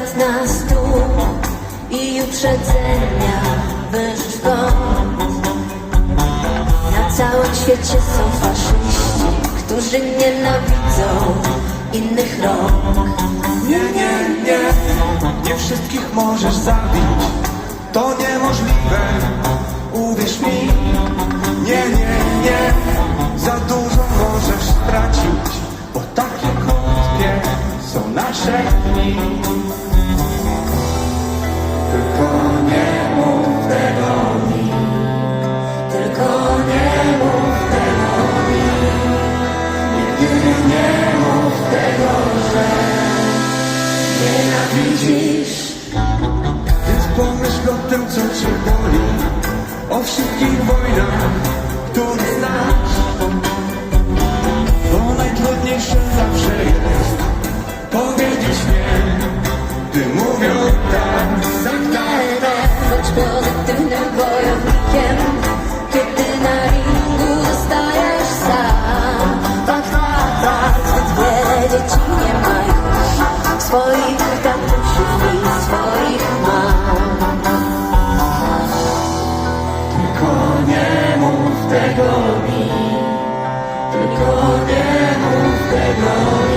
nawet na stół i uprzedzenia wężysz w kąt. Na całym świecie są faszyści, którzy nienawidzą innych rąk. Nie, nie, nie, nie wszystkich możesz zabić. To niemożliwe, uwierz mi. Nie, nie, nie, za dużo możesz stracić, bo takie krótkie są nasze dni. widzisz? Więc pomyśl o tym, co cię boli O wszystkich wojnach, które znasz. Bo najtrudniejsze zawsze jest Powiedzieć nie, gdy mówią swoich. Tylko nie mów tego mi, tylko nie mów tego mi.